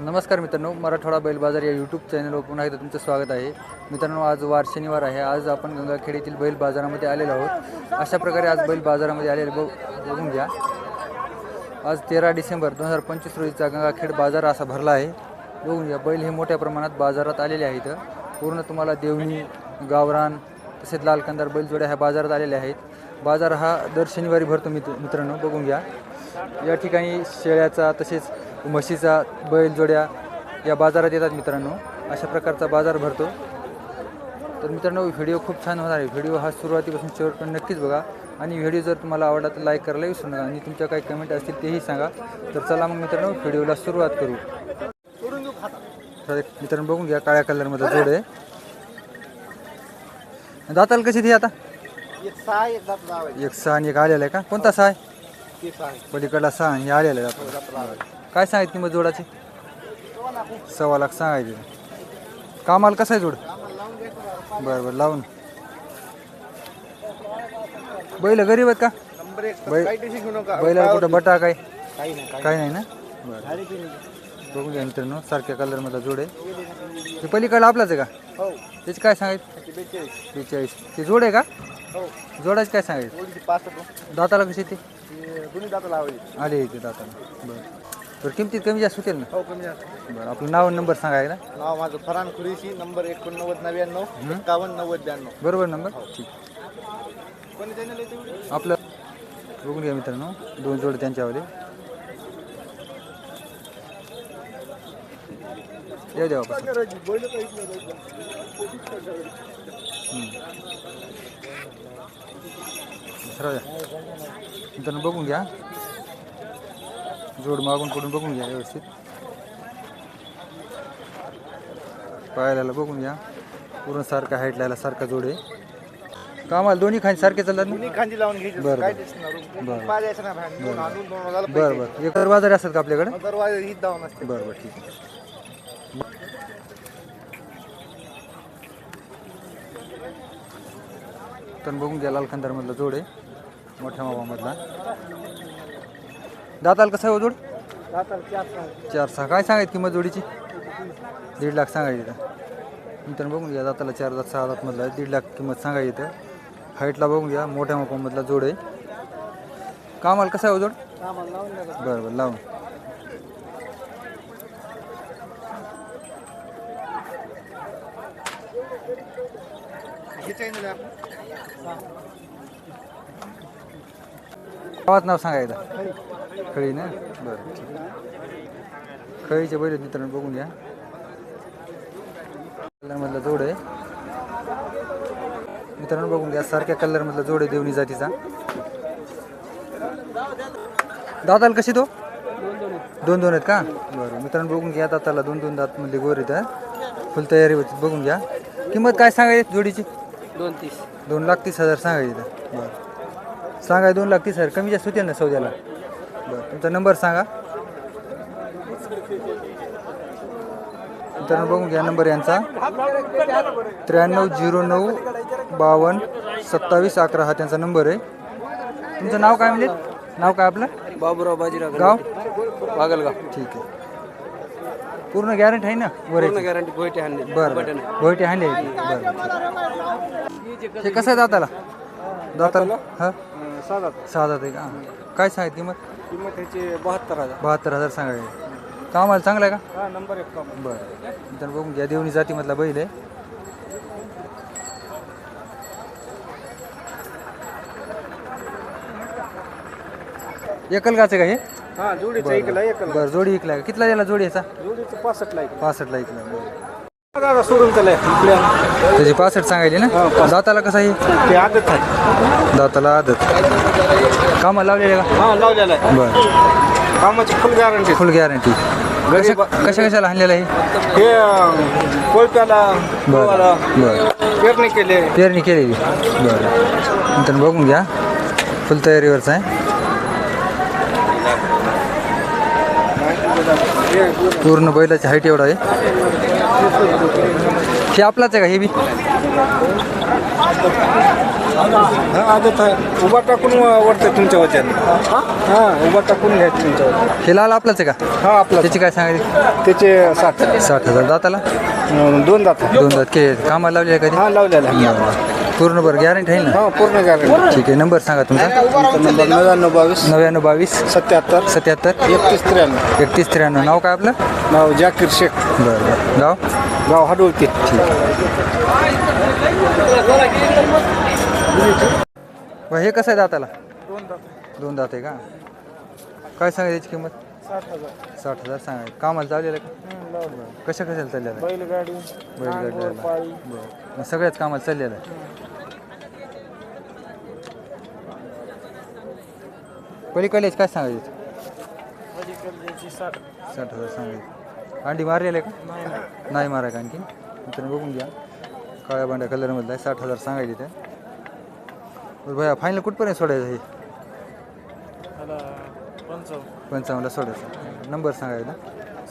नमस्कार मित्रांनो मराठवाडा बैल बाजार या यूट्यूब चॅनलवर पुन्हा एकदा तुमचं स्वागत आहे. मित्रांनो आज वार शनिवार आहे. आज आपण गंगाखेड येथील बैल बाजारामध्ये आलेलो आहोत. अशा प्रकारे आज बैल बाजारामध्ये आलेले बघ बघून घ्या. आज तेरा डिसेंबर दोन हजार पंचवीस रोजीचा गंगाखेड बाजार असा भरला आहे. बघून घ्या बैल हे मोठ्या प्रमाणात बाजारात आलेले आहेत. पूर्ण तुम्हाला देवणी गावरान तसेच लालकंदार बैलजोड्या ह्या बाजारात आलेल्या आहेत. बाजार हा दर शनिवारी भरतो मित्र मित्रांनो बघून घ्या. या ठिकाणी शेळ्याचा तसेच म्हशीचा बैलजोड्या या बाजारात येतात मित्रांनो. अशा प्रकारचा बाजार भरतो. तर मित्रांनो व्हिडिओ खूप छान होणार आहे. व्हिडिओ हा सुरुवातीपासून शेवटपर्यंत नक्कीच बघा. आणि व्हिडिओ जर तुम्हाला आवडला तर लाईक करायला विसरू नका आणि तुमच्या काही कमेंट असतील तेही सांगा. तर चला मग मित्रांनो व्हिडिओला सुरुवात करू. तर मित्रांनो बघून घ्या काळ्या कलरमध्ये जोड आहे. दाताल कशी ती आता? एक सहा आणि एक आलेला आहे का? कोणता सहा आहे. पलीकडला सहा आणि आलेला आहे. काय सांगायची किंमत जोडाची? सव्वा लाख सांगायची. कामाला कसं आहे जोड? बरं बरं लावून. बैल गरीब आहेत का? बैल- कुठं बटा काय? काही नाही काही काय नाही. ना? बघून घ्या मित्रांनो सारख्या कलरमधला जोड आहे. ते पलीकडला आपलाच आहे का? हो. त्याची काय सांगायचं? ते बेचाळीस. ते जोड आहे का? हो. जोडाची काय सांगायचं? दाताला कशी ते? ते दोन्ही दात लावायचे. आले इथे दाताला. बरं. तर किमतीत कमी जास्त होतील ना? हो कमी जास्त. बरं आपलं नाव आणि नंबर सांगा ना नाव माझं फरान खुरीशी नंबर एकोणनव्वद नव्याण्णव एकावन्न नव्वद ब्याण्णव. बरोबर नंबर? ठीक. आहे तेवढे? आपलं बघून घ्या मित्रांनो दोन जोड त्यांच्यावाले येऊ द्या वापस. मित्रांनो बघून घ्या. जोड मागून पडून बघून घ्या व्यवस्थित. पायाला बघून घ्या. पूर्ण सारखा हाईट लायला सारखा जोड आहे. कामाला दोन्ही खाली सारखे चालतात ना? दोन्ही खांदी लावून घ्यायचे. बरं, काय बरं. टेन्शन बरं. पाय द्यायचं नाही बाहेर. दोन आणून दोन वाजायला बरं बरं. एक बाजारी असतात का आपल्याकडे? पैसे. दरवाजा हीच दावा नसते. बरं बरं ठीक आहे. तर बघून घ्या लाल खंदारमधला जोड आहे. मोठ्या मामामधला. दाताल कसा आहे हो जोड? चार सहा काय सांगायत किंमत जोडीची? दीड लाख सांगायची इथं. नंतर बघून घ्या दाताला चार दात सहा दातमधला आहे. दीड लाख किंमत सांगायची इथं. हाईटला बघून घ्या मोठ्या मापामधला जोड आहे. कामाला कसा आहे हो जोड? बरं बरं लावून. गावात नाव सांगायचं खळी ना बरं ठीक. खळीचे बैल मित्रांनो बघून घ्या. कलरमधला जोड आहे. मित्रांनो बघून घ्या सारख्या कलरमधला जोड आहे देवणी जातीचा. दाताला कशी तो? दोन दोन आहेत का? बरं मित्रांनो बघून घ्या दाताला दोन दोन दात मधले गोर आहेत हा. फुल तयारी होती बघून घ्या. किंमत काय सांगायची जोडीची? दोन तीस. दोन लाख तीस हजार सांगायचे बरं. सांगाय दोन लाख तीस हजार कमी जास्त होतील ना सौद्याला? बरं तुमचा नंबर सांगा. मित्रांनो बघून घ्या नंबर यांचा. त्र्याण्णव झिरो नऊ बावन्न सत्तावीस अकरा हा त्यांचा नंबर आहे. तुमचं नाव काय म्हणजे नाव काय आपलं? बाबूराव बाजीराव गाव? वागलगाव. ठीक आहे. पूर्ण गॅरंटी आहे ना वर गॅरंटी गोयटे आणले बरं गोयटे हाणले. बरं. हे कसं आहे दाताला? दाताला? हां साधा सहा दात आहे का? काय सांगायची किंमत किंमत त्याची बहात्तर हजार. बहात्तर हजार सांगायचे. कामाला चांगलं आहे का? हा नंबर एक कम बरं. तर बघून घ्या देवणी जातीमधला बैल आहे. एकल गाचं का हे? हा जोडीचं ऐकलं ऐकलं बरं जोडी इकला का कितला दिला जोडी याचा जोडीचं पासष्ट लाईक पासष्टला इकला बरं. दादा सोडून त्याला आपल्या त्याची पासष्ट सांगायची ना? दाताला कसं आहे? ते आदत आहे. दाताला आदत. कामाला लावलेले का? हा लावलेला आहे. बरं. कामाची फुल गॅरंटी फुल गॅरंटी कशा कशा कशाला आणलेलं आहे? हे अं, कोळप्याला गव्हाला बरं. पेरणी केले. पेरणी केलेली. बरं. नंतर बघून घ्या. फुल तयारीवरचं आहे. पूर्ण बैलाची हाईट एवढा आहे. हे आपलाच आहे का? हे बी? आदत आहे उभा टाकून वरतं तुमच्या वचन हा? उभा टाकून घ्यायचं तुमच्या वचन हे लाल आपलाच आहे का? हा आपला त्याची काय सांगायची त्याचे साठ साठ हजार. दाताला? अं, दोन दात दोन दात. के कामाला लावले आहे हा लावलेला आहे. पूर्ण बरं गॅरंटी आहे ना? हा पूर्ण गॅरंटी ठीक आहे. नंबर सांगा तुमचा नंबर नव्याण्णव बावीस. नव्याण्णव बावीस. सत्याहत्तर. सत्याहत्तर. एकतीस त्र्याण्णव. एकतीस त्र्याण्णव. नाव काय आपलं? नाव जाकीर शेख. बरं बरं. गाव? गाव हाडोळती व हे कसं आहे दाताला? दोन दात आहे. का? काय सांगायची याची किंमत? साठ हजार. साठ हजार सांगायचं. कामाला चाललेलं का? कशा कशाला चाललेलं आहे? बैलगाडी बैलगाडीला बरं. मग सगळ्याच कामाला चाललेलं आहे. पलीकडे काय सांगायचं? साठ हजार सांगायचं. अंडी मारलेलं. आहे का नाही मारा का आणखी मित्रांनो बघून घ्या. काळ्या बांड्या कलरमधला आहे. साठ हजार सांगायचे ते बरं भैया फायनल कुठपर्यंत सोडायचं हे? पंचावन्न. पंचावन्नला सोडायचं. नंबर सांगायचा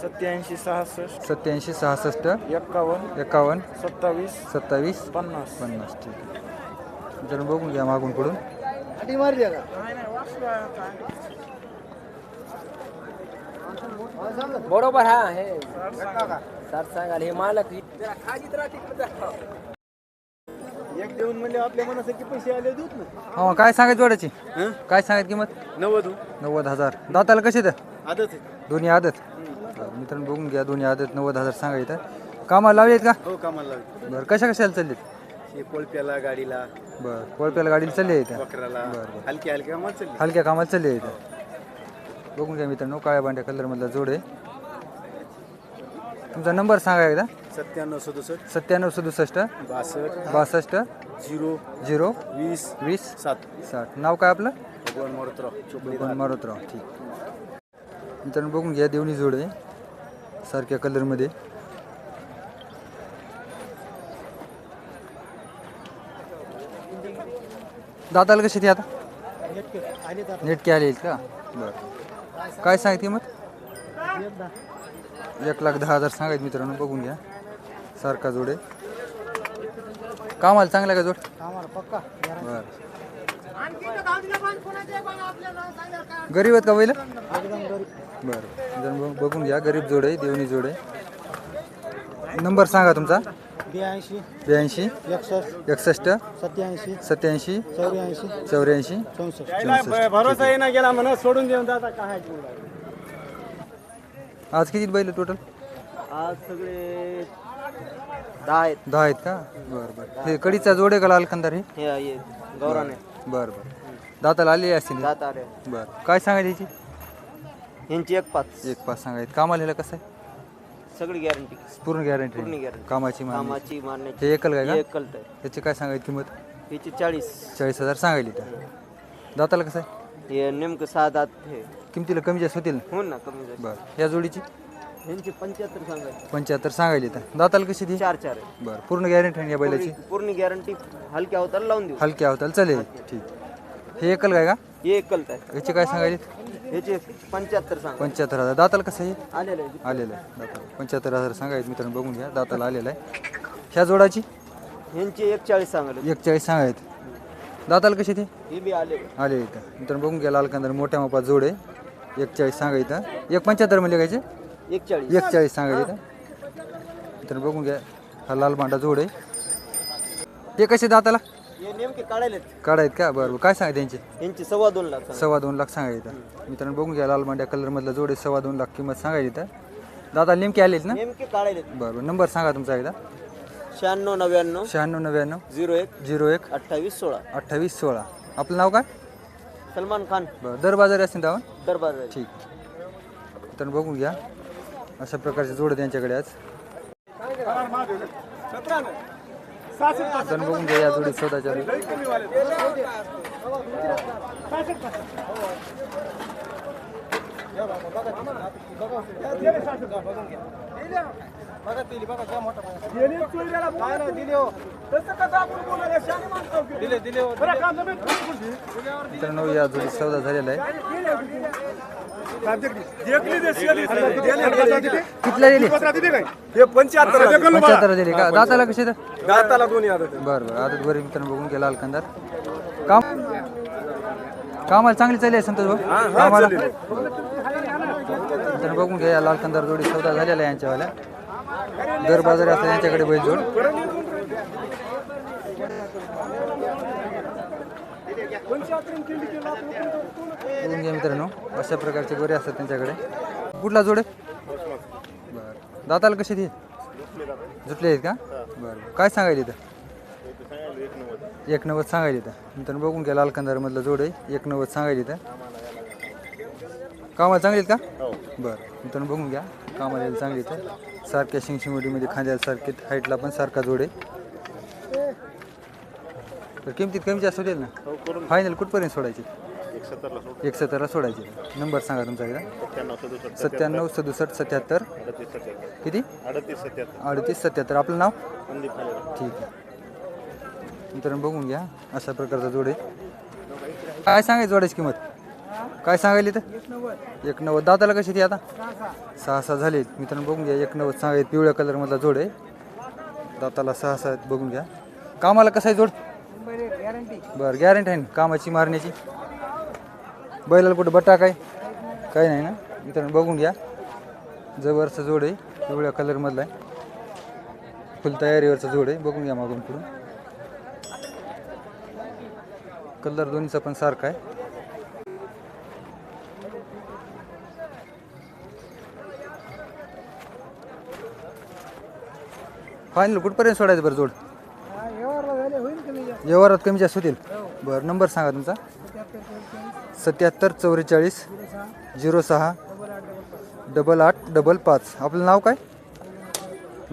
सत्याऐंशी सहासष्ट. सत्याऐंशी सहासष्ट. एक्कावन्न एकावन्न. सत्तावीस. सत्तावीस. पन्नास. पन्नास ठीक आहे. जरा बघून घ्या मागून पुढून. बरोबर हा हे. सर सांगाल हे मालक. एक देऊन म्हणजे आपल्या पैसे आले दूत ना. हो काय सांगायचं जोडाची काय सांगायची किंमत? नव्वद नव्वद हजार. दाताला कसे तर आदत दोन्ही आदत? मित्रांनो बघून घ्या दोन्ही आदत नव्वद हजार सांगायचं कामाला लावलेत का? हो कामाला लागले बरं कशा कशाला चाललेत? हे कोळप्याला गाडीला. बरं कोळप्याला गाडीला चालले बरं, बरं. हलकी हलकी कामाला चालली. हलक्या कामाला चालले बघून घ्या मित्रांनो काळ्या बांड्या कलरमधला जोड आहे. तुमचा नंबर सांगा एकदा. सत्त्याण्णव सदुसष्ट. सत्त्याण्णव सदुसष्ट. बासष्ट. बासष्ट. झिरो. झिरो. वीस. वीस. सात. साठ नाव काय आपलं? भगवान मोरतराव मारुतराव. ठीक. मित्रांनो बघून घ्या देवणी जोड आहे. सारख्या कलरमध्ये दाताला कशी ती आता? नेटके आले आहेत का? बरं. काय सांग किंमत एक लाख दहा हजार सांगायचं मित्रांनो बघून घ्या. सारखा जोड आहे. कामाला चांगला का जोड? पक्का. बरं. गरीब आहेत का पहिलं बरं. बघून घ्या. गरीब जोड आहे देवणी जोड आहे. नंबर सांगा तुमचा. ब्याऐंशी ब्याऐंशी एकसष्ट एकसष्ट सत्याऐंशी सत्याऐंशी चौऱ्याऐंशी चौऱ्याऐंशी चौसष्ट. चौसष्ट. भरोसा येईना गेला म्हणा सोडून देऊन दादा काय आज किती बैल टोटल आज सगळे दहा आहेत. दहा आहेत का? बरं बरं. हे कडीचा जोड आहे का लाल कंदार हे? हे आहे, गौराने बरं बरं दाताला आलेली असतील जात आले बरं. काय सांगायची याची? यांची एक पाच. एक पाच सांगायचं. कामाला कसं आहे? सगळी गॅरंटी पूर्ण गॅरंटी पूर्ण guarantee. कामाची मागणी. कामाची मारण्याची हे एकल काय का? कल्ट आहे त्याची काय सांगायची किंमत? याची चाळीस. चाळीस हजार सांगायली तर. दाताला कसं आहे? हे नेमकं सहा दात हे. किमतीला कमी जास्त होतील ना? हो ना कमी जास्त. बरं. या जोडीची? यांची पंच्याहत्तर सांगायची. पंच्याहत्तर सांगायली तर. दाताला कशी ती? चार चार. आहे बरं. पूर्ण गॅरंटी आहे या बैलाची? पूर्ण- पूर्ण गॅरंटी हलक्या होताला लावून देऊ. हलक्या होताल चालेल. ठीक. हे एकल काय का? हे एक कल्ट आहे याची काय सांगायली ह्याचे पंच्याहत्तर सांगा. पंच्याहत्तर हजार. दाताला कसं आहे? आलेलं आहे. आलेलं आहे. दाताला. पंच्याहत्तर हजार सांगायचं मित्रांनो बघून घ्या. दाताला आलेलं आहे. ह्या जोडाची? ह्यांची एक चाळीस सांगायला एक चाळीस सांगायचं दाताला कशी ते? हे बी आले आले इथं. मित्रांनो बघून घ्या लाल कांदा मोठ्या मापात जोड आहे. एक चाळीस सांगायचं एक पंच्याहत्तर म्हणजे कायचे एक चाळीस एक चाळीस सांगायचं तर बघून घ्या. हा लाल भांडा जोड आहे. ते कसे दाताला? नेमके काढायलेत. काढायत का? बरं बरं. काय सांगा त्यांचे? यांची सव्वा दोन लाख सांगा. सव्वा दोन लाख सांगायचं मित्रांनो बघून घ्या लाल भांड्या कलरमधला जोड सव्वा दोन लाख किंमत सांगायची तर दादा नेमके आलेत ना? नेमके काढायलेत. बरं बरं. नंबर सांगा तुमचा एकदा. शहाण्णव नव्याण्णव शहाण्णव नव्याण्णव झिरो एक झिरो एक अठ्ठावीस सोळा. अठ्ठावीस सोळा. आपलं नाव काय? सलमान खान. बरं दर बाजारी असेल दावा दरबार ठीक. तर बघून घ्या. अशा प्रकारचे जोड त्यांच्याकडे आज तर बघून घ्या या जोडी स्वतःच्या मित्रांनो या जोडी सौदा झालेला आहे. कितल्या दिली? हे पंच्याहत्तर पंच्याहत्तर दिली का? दाताला कशी तर दाताला दोन्ही आदत बरं बरं. आता बरे मित्रांनो बघून गेला अलकंदार. काम कामाला चांगली चालली आहे संतोष भाऊ. कामाला मित्रांनो बघून घ्या या लालकंदार जोडी सौदा झालेला आहे यांच्यावाल्या. दर बाजारी असतात यांच्याकडे बैल जोड. बघून घ्या मित्रांनो? अशा प्रकारचे गोरे असतात त्यांच्याकडे. कुठला जोड आहे? बरं. दाताला कशी ती जुटले आहेत का? बरं. काय सांगायला इथं एक नव्वद सांगायला इथं नंतर बघून घ्या लालकंदारमधलं जोड आहे. एक नव्वद सांगायला इथं कामाला चांगली आहेत का? बरं. नंतर बघून घ्या. कामाला चांगली इथं सारख्या शिंगशिंगडीमध्ये खांद्याला सारखे हाईटला पण सारखा जोड आहे. तर किमतीत कमी जास्त होतील ना? फायनल कुठपर्यंत सोडायची? एक सत्तरला सोडायची. नंबर सांगा तुमचा एकदा. सत्त्याण्णव सदुसष्ट सत्याहत्तर. किती? अडतीस सत्याहत्तर. आपलं नाव? ठीक आहे. मित्रांनो बघून घ्या. अशा प्रकारचा जोड आहे. काय सांगायचं जोडायची किंमत? काय सांगायली तर एक नव्वद दाताला कशी ती आता? सहा सहा झाले मित्रांनो बघून घ्या. एक नव्वद सांगायचं पिवळ्या कलरमधला जोड आहे. दाताला सहा सहा आहेत. बघून घ्या. कामाला कसं आहे जोड? बरं गॅरंटी आहे ना? कामाची मारण्याची? बैलाला कुठं बट्टा काय? काही नाही ना? मित्रांनो बघून घ्या. जवळचा जोड आहे पिवळ्या कलरमधला आहे. फुल तयारीवरचा जोड आहे. बघून घ्या मागून पुढून कलर दोन्हीचा पण सारखा आहे. फायनल कुठपर्यंत सोडायचं बरं जोड? व्यवहारात कमी जास्त होतील? बरं नंबर सांगा तुमचा. सत्याहत्तर चौवेचाळीस झिरो सहा डबल आठ डबल पाच. आपलं नाव काय?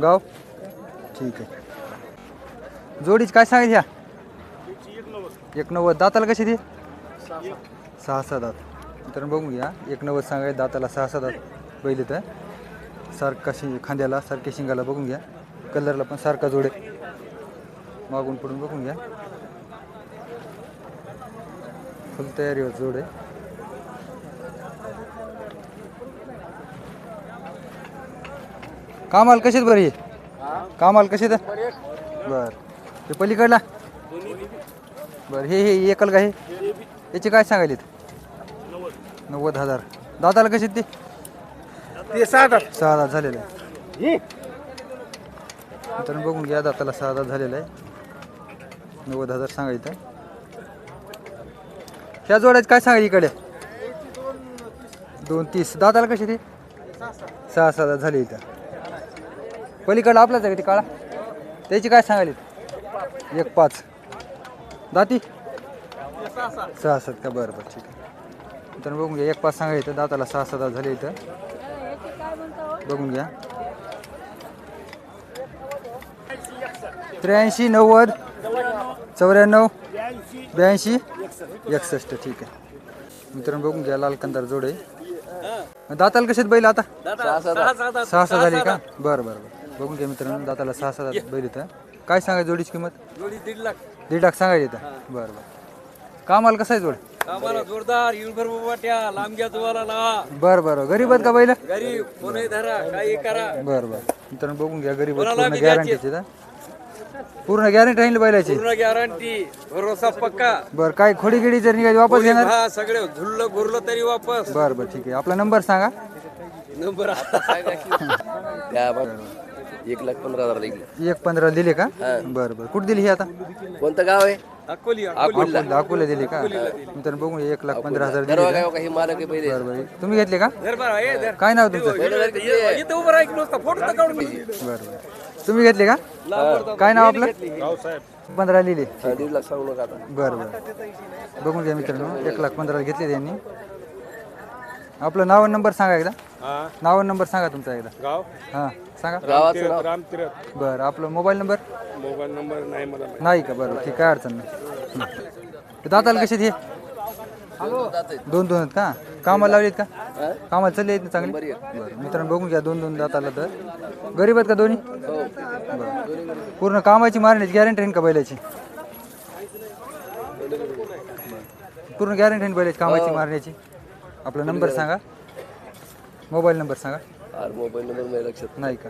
गाव? ठीक आहे. जोडीच काय सांगायची ह्या? एक नव्वद दाताला कशी दे सहा सहा दात तर बघून घ्या एक नव्वद सांगायचं दाताला सहा सहा दात बैल तर. सारखा शि खांद्याला सारख्या शिंगाला बघून घ्या. कलरला पण सारखा जोडे मागून पडून बघून घ्या. फुल तयारीवर जोड आहे. कामाला कशीत बरं हे? कामाला कशीत बर. ते पलीकडला? बर हे हे एकल का हे? याचे काय सांगायलेत नव्वद हजार. दादाला कशीत ते? ते सात सहा हजार झालेलं आहे. तर बघून घ्या दाताला सहा हजार झालेलं आहे. नव्वद हजार सांगायचं ह्या जोड्यात काय सांगायचं इकडे? दोन तीस. दाताला कशी ते? सहा सहा हजार झाले इथं. पलीकडला आपलाच आहे का ते काळा? त्याची काय सांगायली एक पाच. दाती? सहा सात का? बरं बरं. ठीक आहे. तर बघून घ्या. एक पाच सांगा इथं. दाताला सहा सात हजार झाले इथं. बघून घ्या. त्र्याऐंशी नव्वद. चौऱ्याण्णव ब्याऐंशी. एकसष्ट ठीक आहे. मित्रांनो बघून घ्या लाल कंदार जोड आहे. दाताला कशात बैल आता? सहा सहा झाली का? बरं बरं बरं. बघून घ्या मित्रांनो दाताला सहा सहा बैल इथं. काय सांगायचं जोडीची किंमत? दीड लाख. दीड लाख सांगायची इथं. बरं बरं. कामाला कसं आहे जोड? आम्हाला जोरदार युलभर वाट्या लांबग्या तुम्हाला. लावा बरं बरं. गरीब आहेत का बैल? कोणही धरा काही करा. बरं बरं. मित्रांनो बघून घ्या गरीब गॅरंटीची पूर्ण गॅरंटी राहील बैलाची? पूर्ण गॅरंटी भरोसा पक्का. बरं काय खोडी गिडी जर निघाली वापस येणार? हा सगळे झुललं घुरलं तरी वापस. बरं बरं ठीक आहे. आपला नंबर सांगा. नंबर एक लाख पंधरा हजार लागले एक पंधरा दिले का? बरं बरं. कुठं दिली ही आता? कोणतं गाव आहे? अकोली अकोला. अकोला दिली का? बघून घ्या, एक लाख पंधरा हजार दिले दरवा का? गाव काही मालक आहे पहिले. बरं बरं. तुम्ही घेतले का? धर बरं, हे धर. काय नाव तुमचं? इथं उभं राहा की नुसता फोटो तर काढून घे. बरं. बरं तुम्ही घेतले का? काय नाव आपलं? पंधरा लिहिले. दीड लाख सांगू नका आता बरं बरं. बघून घ्या मित्रांनो. एक लाख पंधरा घेतले त्यांनी. आपलं नाव आणि नंबर सांगा एकदा. नाव आणि नंबर सांगा तुमचा एकदा. गाव? हां सांगा. गावाचं नाव. रामतीरथ बरं आपलं मोबाईल नंबर? मोबाईल नंबर नाही मला नाही का? बरं ठीक काय अडचण नाही. दाताला कसे ते दोन दोन आहेत. का? कामाला लावलीत का? कामाला चालले आहेत ना चांगली? बरं मित्रांनो बघून घ्या दोन दोन दाताला तर. गरीब आहेत का दोन्ही? बरं पूर्ण कामाची मारण्याची गॅरंटी आहे का बैलाची? पूर्ण गॅरंटी आहे बैलाची कामाची मारण्याची? आपला नंबर सांगा. मोबाईल नंबर सांगा. आर मोबाईल नंबर माझ्या लक्षात. नाही का?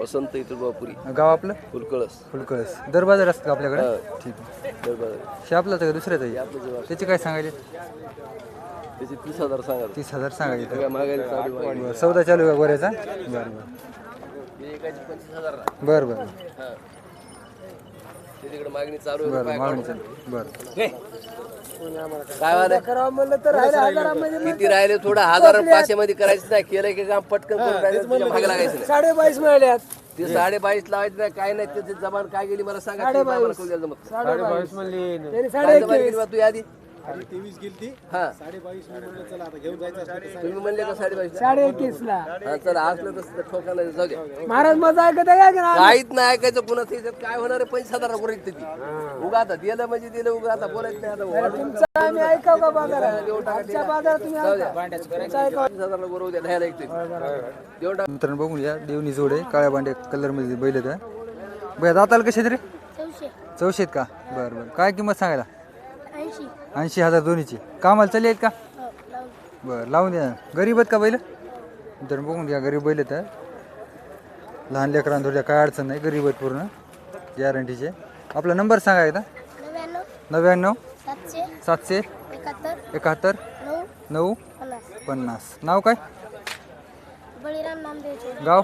वसंत इतुरबापुरी. गाव आपलं? फुलकळस. फुलकळस. दर बाजार असतं का आपल्याकडे. ठीक आहे. दरबार शे आपलं का दुसऱ्याचं आहे? आपलं त्याचे काय सांगायचे? त्याचे तीस हजार सांगा. तीस हजार सांगायचे. मागायला चालू आहे. बरं सौदा चालू आहे का गोऱ्याचा? बरं बरं. हे एकाची पंचवीस हजार बरं बरं. हा. ते तिकडे मागणी चालू आहे बरं मागणी चालू बरं. काय वाद आहे? करावं म्हणलं तर राहिले हजारामध्ये किती राहिले? थोडं हजार पाचशे मध्ये करायचं नाही. केलं की काम पटकन करून राहिलं, तुझ्या मागे लागायचं नाही. साडे बावीस मिळाल्यात. ते साडे बावीस लावायचं नाही काय नाही त्याची जबान काय गेली मला सांगा ते आम्हाला कळू द्यायला जमत नाही. साडे बावीस म्हणले. त्यांनी काय साडे जबान गेली बा तू यादी. तेवीस गेली हा. साडे बावीस म्हणलं चला आता घेऊन जायचं असलं तर तुम्ही म्हणले का साडे बावीस साडे एकवीस ला हा चला असलं तसं जाऊ द्या महाराज मजा ऐकत आहे काय की नाही? काहीच नाही ऐकायचं कुणाचं याच्यात काय होणार आहे? पंचवीस हजार रुपये ती. उगा आता दिलं म्हणजे दिलं उगा आता बोलायचं नाही आता. वाढ- तुमचं आम्ही ऐकाव का बाजारात? आमच्या बाजारात तुम्ही ऐका. तुमचं ऐकावं. पंचवीस देऊन टाक मित्रांनो बघून या देवणी जोड आहे काळ्या बांड्या कलरमध्ये बैल आहेत बघा दाताला कसे तरी चौशे. चौशे आहेत का? बरं बरं. काय किंमत सांगायला? ऐंशी. ऐंशी हजार दोन्हीची. कामाला चालली आहेत का? हो बरं लावून द्या. गरीब आहेत का बैल? तर बघून घ्या गरीब बैल आहेत लहान लेकरांना थोड्या काय अडचण नाही गरीब आहेत पूर्ण. गॅरंटीचे आपला नंबर सांगा एकदा. नव्याण्णव. सातशे. एकाहत्तर. नऊ. पन्नास. नाव काय? गाव?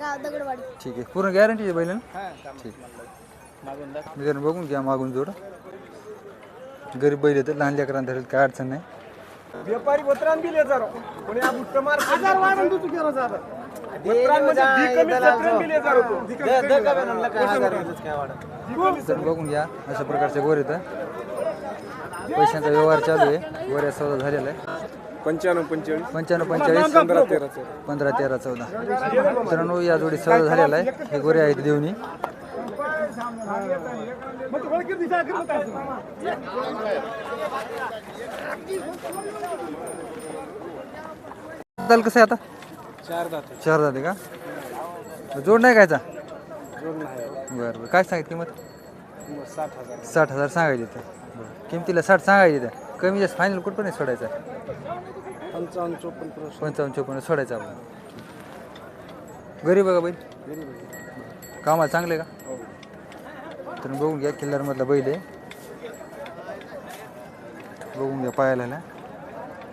गाव दगडवाडी. ठीक आहे. पूर्ण गॅरंटीचे बैल ना ठीक. बघून घ्या मागून जोड. गरीब बैल येतात लहान लेकरांना धरेल काय अडचण नाही. व्यापारी वत्रान दिले जरा. कोणी आ बुट्ट मार हजार वाढून तू. केला जाता तर बघून घ्या अशा प्रकारचे गोरे तर पैशांचा व्यवहार चालू आहे. गोऱ्या सौदा झालेला आहे. पंच्याण्णव पंचेचाळीस. पंच्याण्णव पंचेचाळीस. पंधरा तेरा पंधरा तेरा चौदा. मित्रांनो या जोडी सौदा झालेला आहे. हे गोरे आहेत देवणी. दाल कसं आहे आता? चार जाते चार जाते का? जोड नाही कायचा बरं बरं. काय सांगितलं किंमत? साठ हजार. साठ हजार सांगायचे बरं. किमतीला साठ सांगायचे तर कमी जास्त फायनल कुठं नाही सोडायचा? पंचावन्न चोपन्न पंचावन्न चोपन्न सोडायचा आपण गरीब आहे का बैल कामाला चांगले का? तर बघून घ्या किल्लारमधला बैल आहे. बघून घ्या पायाला ना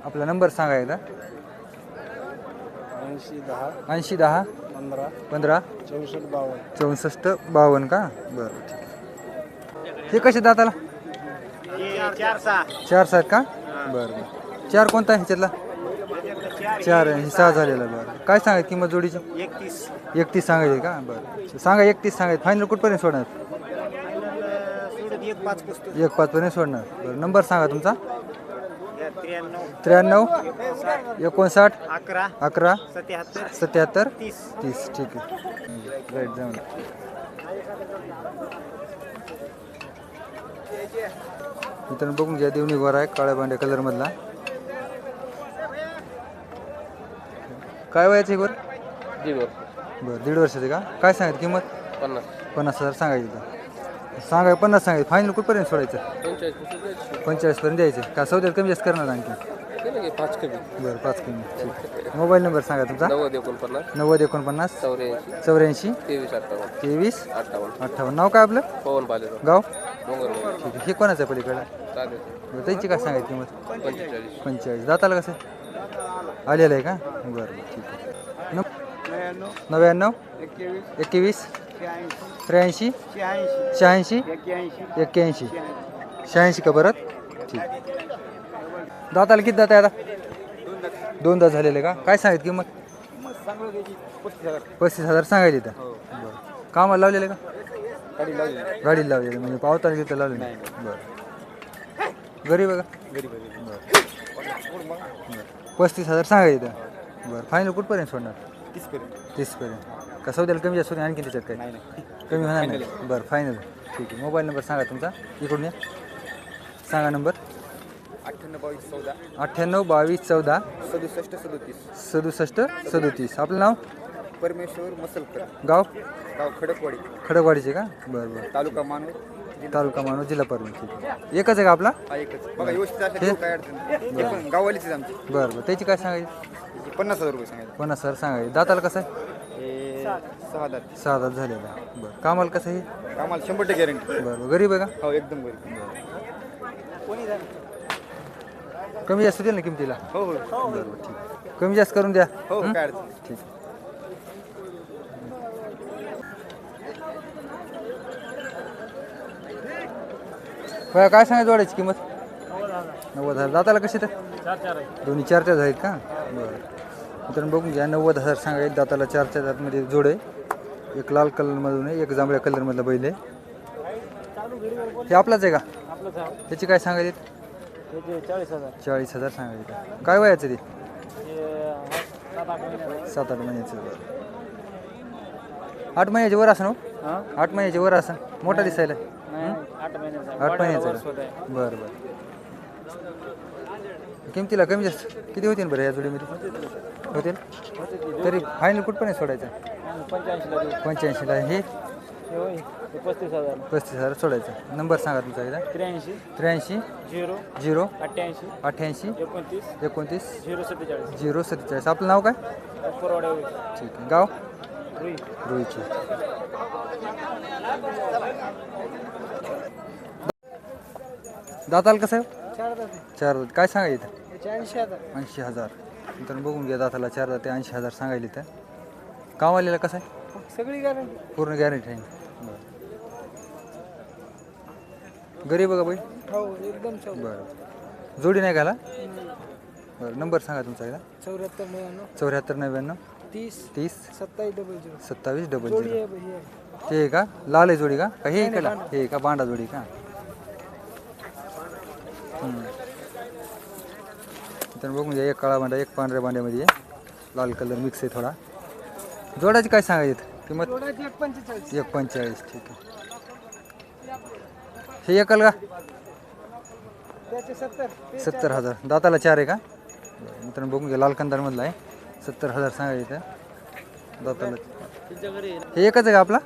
आपला नंबर सांगा एकदा. ऐंशी दहा ऐंशी दहा पंधरा पंधरा चौसष्ट बावन्न. चौसष्ट बावन्न का? बरं ठीक आहे. हे कसे दाताला? चार सात का? बरं बरं. चार कोणता आहे ह्याच्यातला? चार आहे, हे सहा झालेला बरं. काय सांगायचं किंमत जोडीची? एकतीस. एकतीस सांगायचे का? बरं. सांगा एकतीस सांगायचं. फायनल कुठपर्यंत सोडणार? एक पाच पुस्तक एक पाचपर्यंत सोडणार. बरं नंबर सांगा तुमचा. त्र्याण्णव. त्र्याण्णव. एकोणसाठ. अकरा. अकरा. सत्याहत्तर. सत्याहत्तर. तीस. तीस. ठीक आहे. राईट जाऊन. मित्रांनो बघून घ्या देवणी गोर आहे काळ्या बांड्या कलरमधला काय वयाचं आहे गोर दीड वर्ष. बरं दीड वर्षाचे का? काय सांगायचं? किंमत? पन्नास. पन्नास हजार सांगायची तर सांगाय पन्नास सांगायचं फायनल कुठपर्यंत सोडायचं? पंचेचाळीस पंचेचाळीसपर्यंत द्यायचं. का सौद्यात कमी जास्त करणार आणखी? की पाच कमी. बरं पाच कमी. ठीक. मोबाईल नंबर सांगा तुमचा. नव्वद एकोणपन्नास. नव्वद एकोणपन्नास. चौऱ्याऐंशी. चौऱ्याऐंशी. तेवीस अठ्ठावन्न. तेवीस. अठ्ठावन्न. अठ्ठावन्न. नाव काय आपलं? पवन पालेराव गाव? डोंगर ठीक आहे. हे कोणाचं आहे पलीकडं? चालेल. बरं त्यांची काय सांगायची किंमत? पंचेचाळीस. पंचेचाळीस. दाताला कसं? आलेलं आहे का? बरं बरं ठीक आहे. न- नव्याण्णव. एकवीस. एकवीस. शहाऐंशी त्र्याऐंशी. शहाऐंशी. एक्क्याऐंशी. शहाऐंशी का परत ठीक. दाताला किती दात आहे आता? दोनदा झालेले का? काय सांगित किंमत? पस्तीस हजार सांगायची तर बरं. कामाला लावलेले का? गाडी लावलेली म्हणजे पावताला तिथं लावले नाही बरं. गरीब आहे का? गरीब बरं. पस्तीस हजार सांगायचे तर बरं. फायनल कुठपर्यंत सोडणार? तीसपर्यंत. तीसपर्यंत. का सौद्याला कमी जास्त होईल आणखी त्याच्यात नाही कमी होणार नाही. बरं फायनल ठीक आहे. मोबाईल नंबर सांगा तुमचा. इकडून या. सांगा नंबर. अठ्ठ्याण्णव बावीस चौदा. अठ्ठ्याण्णव बावीस चौदा. सदुसष्ट सदोतीस. सदुसष्ट सदोतीस. आपलं नाव? परमेश्वर मसलकर. गाव? गाव खडकवाडी. खडकवाडीचे का? बरं बरं. तालुका मानव तालुका मानव जिल्हा परभणी ठीक आहे. एकच आहे का आपला? हा एकच. बघा व्यवस्थित असेल तर काय अडचण नाही. हे? पण गाववालीच आमची. बरं बरं. त्याची काय सांगायची? पन्नास हजार रुपये सांगायचे. पन्नास हजार सांगायचे. दाताला कसं आहे? सहा दात झालेला. आहे. बरं. कामाला कसं आहे? आम्हाला शंभर टक्के गॅरंटी बरं. बरं गरीब आहे हो एकदम बरी का कमी जास्त होतील ना किमतीला? हो हो. बरं बरं ठीक. कमी जास्त करून द्या. हो हं? काय अडचण नाही. ठीक. बरं, काय सांगायचं जोडायची किंमत? नव्वद हजार. दाताला कशी तर दोन्ही चार चार आहेत का? बरं. मित्रांनो बघून घ्या. नव्वद हजार सांगायचे दाताला चार चार दातमध्ये जोड. आहे एक लाल कलरमधून आहे एक जांभळ्या कलरमधला बैल आहे. हे आपलाच आहे का? त्याची काय सांगायचे चाळीस हजार चाळीस हजार सांगायचे काय वयाचं ते? सात आठ महिन्याचं. आठ महिन्याचे वर असं हो? आठ महिन्याचे वर असं मोठा दिसायला. आठ महिन्याचा. महिन्याचं का? बरं बरं. किमतीला कमी जास्त. किती होतील बरं या जोडीमध्ये? होतील. तरी फायनल कुठपर्यंत सोडायचं पंच्याऐंशीला देऊ पंच्याऐंशीला हे हे? हे पस्तीस हजार पस्तीस हजार सोडायचं. नंबर सांगा तुमचा एकदा. त्र्याऐंशी. त्र्याऐंशी. झिरो. झिरो. अठ्ठ्याऐंशी. अठ्ठ्याऐंशी. एकोणतीस. एकोणतीस. झिरो सत्तेचाळीस. झिरो सत्तेचाळीस. आपलं नाव काय? परवाडा ठीक आहे. गाव? रुई. रोहितची दाताल कसं आहे? चार चार दात. काय सांगायचं इथं? ऐंशी हजार. ऐंशी हजार. मित्रांनो बघून घ्या दाताला चार दाते ऐंशी हजार सांगायला इथं कामालेला कसं आहे? सगळी गॅरंटी पूर्ण गॅरंटी आहे. गरीब बघा बाई? हो एकदम चौ बरं. जोडी नाही घाला? बरं नंबर सांगा तुमचा एकदा. चौऱ्याहत्तर नव्याण्णव. चौऱ्याहत्तर नव्याण्णव. तीस. तीस. सत्तावीस डबल झिरो सत्तावीस डबल जोडी झिरो आहे बाई, ही आहे. ते आहे का? लाल आहे जोडी का? का हे आहे का हे आहे का? बांडा जोडी का? हम्म. तर बघून घ्या एक काळा बांडा एक पांढऱ्या बांड्यामध्ये आहे. लाल कलर मिक्स आहे थोडा. जोडाची काय सांगायचं किंमत? एक पंचेचाळीस. ठीक आहे. हे एकल का? सत्तर. हजार. दाताला चार आहे का? मित्रांनो बघून घ्या लाल कंदारमधला आहे. सत्तर हजार सांगायचं दाताला हे एकच आहे का आपला?